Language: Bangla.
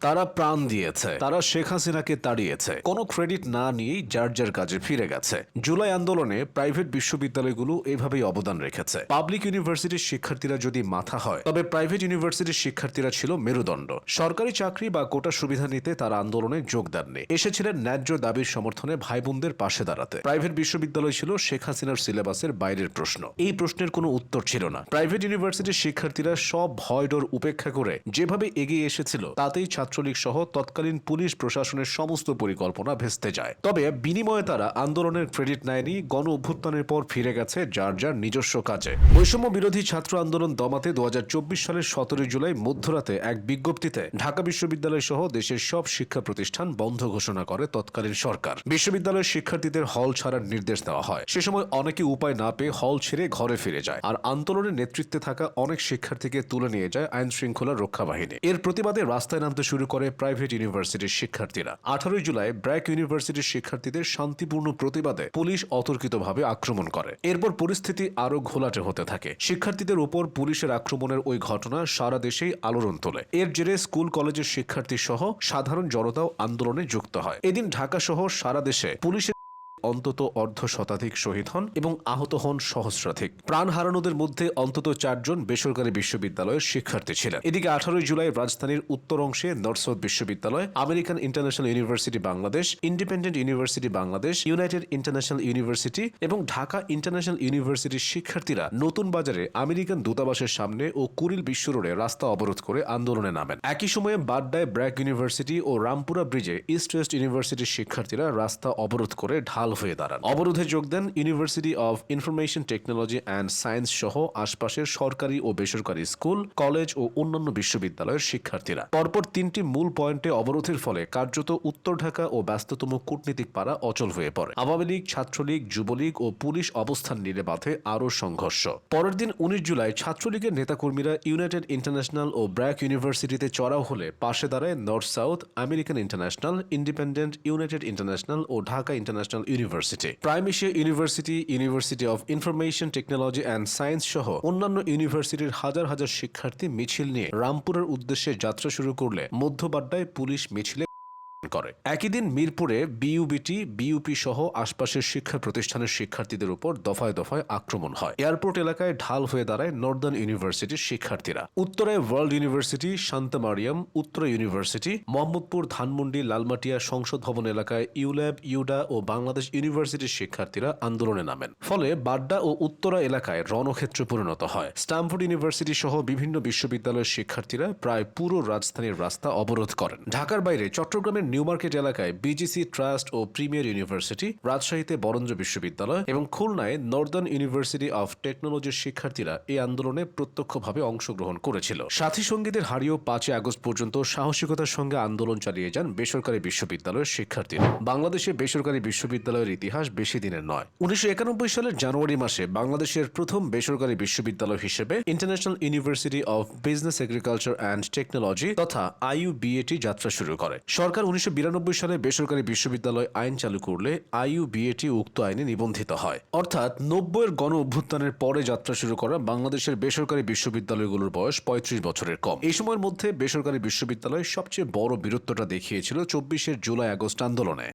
তারা প্রাণ দিয়েছে। তারা শেখ হাসিনাকে তাড়িয়েছে। কোনো ক্রেডিট না নিয়েই যার যার কাজে ফিরে গেছে। জুলাই আন্দোলনে প্রাইভেট বিশ্ববিদ্যালয়গুলো এভাবেই অবদান রেখেছে। পাবলিক ইউনিভার্সিটির শিক্ষার্থীরা যদি মাথা হয়, তবে প্রাইভেট ইউনিভার্সিটির শিক্ষার্থীরা ছিল মেরুদণ্ড। সরকারি চাকরি বা কোটা সুবিধা নিতে তারা আন্দোলনে যোগ দেননি। এসেছিলেন ন্যায্য দাবির সমর্থনে ভাই বোনদের পাশে দাঁড়াতে। প্রাইভেট বিশ্ববিদ্যালয় ছিল শেখ হাসিনার সিলেবাসের বাইরের প্রশ্ন। এই প্রশ্নের কোনো উত্তর ছিল না। প্রাইভেট ইউনিভার্সিটির শিক্ষার্থীরা সব ভয় ডর উপেক্ষা করে যেভাবে এগিয়ে এসেছিল, তাতেই ছাত্রলীগ সহ তৎকালীন পুলিশ প্রশাসনের সমস্ত পরিকল্পনা ভেস্তে যায়। তবে বিনিময়ে তারা আন্দোলনের ক্রেডিট নেয়নি, গণ অভ্যুত্থানের পর ফিরে গেছে যার যার নিজস্ব কাজে। বৈষম্য বিরোধী ছাত্র আন্দোলন দমাতে দু সালের সতেরোই জুলাই মধ্যরাতে এক বিজ্ঞপ্তিতে ঢাকা বিশ্ববিদ্যালয় সহ দেশের সব শিক্ষা প্রতিষ্ঠান বন্ধ ঘোষণা করে তৎকালীন সরকার। বিশ্ববিদ্যালয়ের শিক্ষার্থীদের হল ছাড়ার নির্দেশ দেওয়া হয়। সে সময় অনেকে উপায় না পেয়ে হল ছেড়ে ঘরে ফিরে যায়। আর আন্দোলনের নেতৃত্বে থাকা অনেক শিক্ষার্থীকে তুলে নিয়ে যায় আইন শৃঙ্খলা রক্ষা বাহিনী এর প্রতিবাদে রাস্তায় নামতে শুরু করে প্রাইভেট ইউনিভার্সিটির শিক্ষার্থীরা। আঠারোই জুলাই ব্র্যাক ইউনিভার্সিটির শিক্ষার্থীদের শান্তিপূর্ণ প্রতিবাদে পুলিশ অতর্কিতভাবে আক্রমণ করে। এরপর পরিস্থিতি আরও ঘোলাটে হতে থাকে। শিক্ষার্থীদের উপর পুলিশের আক্রমণের ওই ঘটনা সারা দেশেই আলোড়ন তোলে। এর জেরে স্কুল, কলেজের শিক্ষার্থী সহ সাধারণ জনতাও আন্দোলনে যুক্ত হয়। এদিন ঢাকা সহ সারা দেশে পুলিশের অন্তত অর্ধ শতাধিক শহীদ হন এবং আহত হন সহস্রাধিক। প্রাণ হারানোদের মধ্যে অন্তত চারজন বেসরকারি বিশ্ববিদ্যালয়ের শিক্ষার্থী ছিলেন। এদিকে আঠারোই জুলাই রাজধানীর উত্তর অংশে নর্থসাউথ বিশ্ববিদ্যালয়, American International University Bangladesh, Independent University Bangladesh, United International University এবং ঢাকা ইন্টারন্যাশনাল ইউনিভার্সিটির শিক্ষার্থীরা নতুন বাজারে আমেরিকান দূতাবাসের সামনে ও কুরিল বিশ্ব রোডে রাস্তা অবরোধ করে আন্দোলনে নামেন। একই সময়ে বাড্ডায় ব্র্যাক ইউনিভার্সিটি ও রামপুরা ব্রিজে ইস্ট ওয়েস্ট ইউনিভার্সিটির শিক্ষার্থীরা রাস্তা অবরোধ করে ঢাল হয়ে দাঁড়ান। অবরোধে যোগ দেন University of Information Technology and Science সহ আশপাশের সরকারি ও বেসরকারি স্কুল, কলেজ ও অন্যান্য বিশ্ববিদ্যালয়ের শিক্ষার্থীরা। পরপর তিনটি মূল পয়েন্টে অবরোধের ফলে কার্যত উত্তর ঢাকা ও ব্যস্ততম কূটনীতিক পাড়া অচল হয়ে পড়ে। আওয়ামী লীগ, ছাত্রলীগ, যুবলীগ ও পুলিশ অবস্থান নিলে বাধে আরও সংঘর্ষ। পরের দিন উনিশ জুলাই ছাত্রলীগের নেতাকর্মীরা ইউনাইটেড ইন্টারন্যাশনাল ও ব্র্যাক ইউনিভার্সিটিতে চড়াও হলে পাশে দাঁড়ায় North South American International Independent United International O Dhaka International University Prime Asia University University of Information Technology and Science সহ অন্যান্য ইউনিভার্সিটির হাজার হাজার শিক্ষার্থী মিছিল নিয়ে রামপুরের উদ্দেশ্যে যাত্রা শুরু করলে মধ্যবাড্ডায় পুলিশ মিছিলে করে। একই দিন মিরপুরে বিইউবিটি বিইউপি সহ আশপাশের শিক্ষা প্রতিষ্ঠানের শিক্ষার্থীদের উপর দফায় দফায় আক্রমণ হয়। এয়ারপোর্ট এলাকায় ঢাল হয়ে দাঁড়ায় নর্দার্ন ইউনিভার্সিটির শিক্ষার্থীরা। উত্তরায় World University, Shanta Mariam, Uttara University, Mohammadpur, Dhanmondi, Lalmatia Sangsad Bhaban এলাকায় ইউল্যাব, ইউডা ও বাংলাদেশ ইউনিভার্সিটির শিক্ষার্থীরা আন্দোলনে নামেন। ফলে বাড্ডা ও উত্তরা এলাকায় রণক্ষেত্র পরিণত হয়। স্ট্যামফোর্ড ইউনিভার্সিটি সহ বিভিন্ন বিশ্ববিদ্যালয়ের শিক্ষার্থীরা প্রায় পুরো রাজধানীর রাস্তা অবরোধ করেন। ঢাকার বাইরে চট্টগ্রামের নিউ মার্কেট এলাকায় বিজিসি ট্রাস্ট ও প্রিমিয়ার ইউনিভার্সিটি রাজশাহীতে বরেন্দ্র বিশ্ববিদ্যালয় এবং খুলনায় নর্দার্ন ইউনিভার্সিটি অফ টেকনোলজির শিক্ষার্থীরা এই আন্দোলনে প্রত্যক্ষভাবে অংশগ্রহণ করেছিল। সাথী সঙ্গীদের হারিয়েও পাঁচই আগস্ট পর্যন্ত সাহসিকতার সঙ্গে আন্দোলন চালিয়ে যান বেসরকারি বিশ্ববিদ্যালয়ের শিক্ষার্থীরা। বাংলাদেশে বেসরকারি বিশ্ববিদ্যালয়ের ইতিহাস বেশি দিনের নয়। উনিশশো সালের জানুয়ারি মাসে বাংলাদেশের প্রথম বেসরকারি বিশ্ববিদ্যালয় হিসেবে International University of Business Agriculture and Technology তথা আইইউবিএটি যাত্রা শুরু করে। সরকার উনিশশো বিরানব্বই সালে বেসরকারি বিশ্ববিদ্যালয় আইন চালু করলে আইইউবিএটি উক্ত আইনে নিবন্ধিত হয়। অর্থাৎ নব্বইয়ের গণ অভ্যুত্থানের পরে যাত্রা শুরু করা বাংলাদেশের বেসরকারি বিশ্ববিদ্যালয়গুলোর বয়স পঁয়ত্রিশ বছরের কম। এই সময়ের মধ্যে বেসরকারি বিশ্ববিদ্যালয় সবচেয়ে বড় বীরত্বটা দেখিয়েছিল চব্বিশের জুলাই আগস্ট আন্দোলনে।